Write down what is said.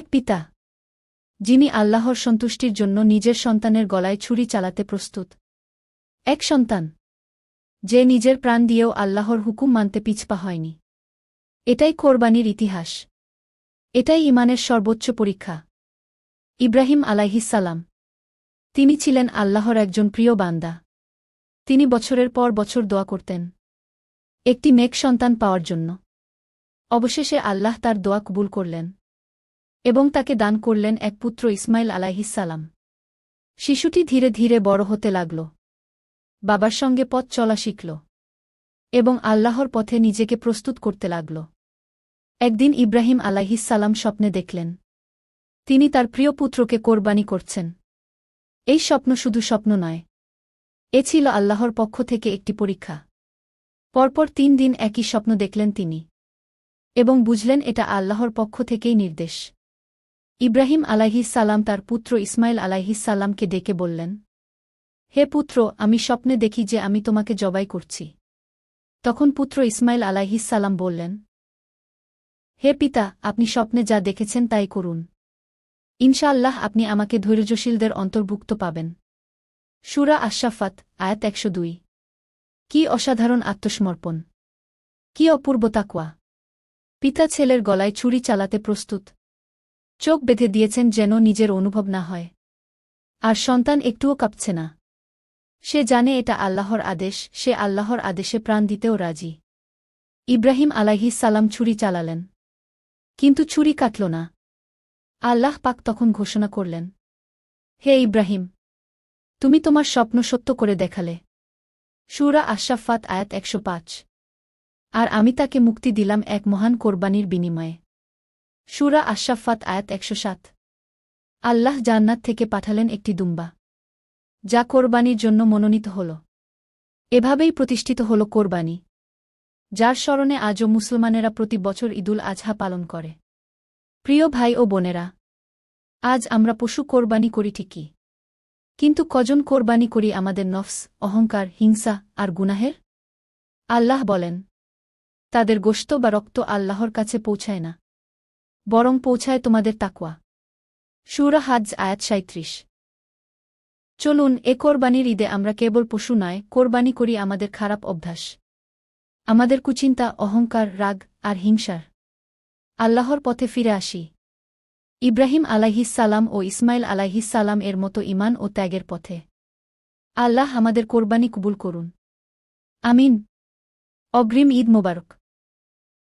এক পিতা, যিনি আল্লাহর সন্তুষ্টির জন্য নিজের সন্তানের গলায় ছুরি চালাতে প্রস্তুত। এক সন্তান, যে নিজের প্রাণ দিয়েও আল্লাহর হুকুম মানতে পিছপা হয়নি। এটাই কোরবানির ইতিহাস। এটাই ইমানের সর্বোচ্চ পরীক্ষা। ইব্রাহিম আলাইহিসাল্লাম তিনি ছিলেন আল্লাহর একজন প্রিয় বান্দা। তিনি বছরের পর বছর দোয়া করতেন। একটি মেঘ সন্তান পাওয়ার জন্য। অবশেষে আল্লাহ তার দোয়া কবুল করলেন। এবং তাকে দান করলেন এক পুত্র ইসমাইল আলাইহিসাল্লাম শিশুটি ধীরে ধীরে বড় হতে লাগল। বাবার সঙ্গে পথ চলা শিখল এবং আল্লাহর পথে নিজেকে প্রস্তুত করতে লাগল। একদিন ইব্রাহিম আলাইহিসাল্লাম স্বপ্নে দেখলেন, তিনি তার প্রিয় পুত্রকে কোরবানি করছেন। এই স্বপ্ন শুধু স্বপ্ন নয়, এ ছিল আল্লাহর পক্ষ থেকে একটি পরীক্ষা। পরপর তিন দিন একই স্বপ্ন দেখলেন তিনি এবং বুঝলেন এটা আল্লাহর পক্ষ থেকেই নির্দেশ। ইব্রাহিম সালাম তার পুত্র ইসমাইল সালামকে ডেকে বললেন, হে পুত্র, আমি স্বপ্নে দেখি যে আমি তোমাকে জবাই করছি। তখন পুত্র ইসমাইল সালাম বললেন, হে পিতা, আপনি স্বপ্নে যা দেখেছেন তাই করুন। ইনশাআল্লাহ আপনি আমাকে ধৈর্যশীলদের অন্তর্ভুক্ত পাবেন। সুরা আশাফাত আয়াত একশো দুই। কি অসাধারণ আত্মসমর্পণ। কি অপূর্ব তাকুয়া পিতা ছেলের গলায় ছুরি চালাতে প্রস্তুত চোখ বেঁধে দিয়েছেন যেন নিজের অনুভব না হয়। আর সন্তান একটুও কাঁপছে না। সে জানে এটা আল্লাহর আদেশ, সে আল্লাহর আদেশে প্রাণ দিতেও রাজি। ইব্রাহিম আলাইহিস সালাম ছুরি চালালেন। কিন্তু ছুরি কাটল না। আল্লাহ পাক তখন ঘোষণা করলেন, হে ইব্রাহিম, তুমি তোমার স্বপ্ন সত্য করে দেখালে। সুরা আশাফাত আয়াত একশো পাঁচ। আর আমি তাকে মুক্তি দিলাম এক মহান কোরবানির বিনিময়ে। সুরা আশাফাত আয়াত একশো সাত। আল্লাহ জান্নাত থেকে পাঠালেন একটি দুম্বা। যা কোরবানির জন্য মনোনীত হল। এভাবেই প্রতিষ্ঠিত হল কোরবানি। যার স্মরণে আজও মুসলমানেরা প্রতি বছর ঈদুল আজহা পালন করে। প্রিয় ভাই ও বোনেরা, আজ আমরা পশু কোরবানি করি ঠিকই। কিন্তু কজন কোরবানি করি আমাদের নফস, অহংকার, হিংসা আর গুনাহের? আল্লাহ বলেন, তাদের গোশত বা রক্ত আল্লাহর কাছে পৌঁছায় না। বরং পৌঁছায় তোমাদের তাকুয়া সুরা হাজ, আয়াত সাঁত্রিশ চলুন, এ কোরবানির ঈদে আমরা কেবল পশু নয়, কোরবানি করি আমাদের খারাপ অভ্যাস। আমাদের কুচিন্তা, অহংকার, রাগ আর হিংসার। আল্লাহর পথে ফিরে আসি। ইব্রাহিম সালাম ও ইসমাইল সালাম এর মতো ইমান ও ত্যাগের পথে। আল্লাহ আমাদের কোরবানি কবুল করুন। আমিন। অগ্রিম ঈদ মোবারক।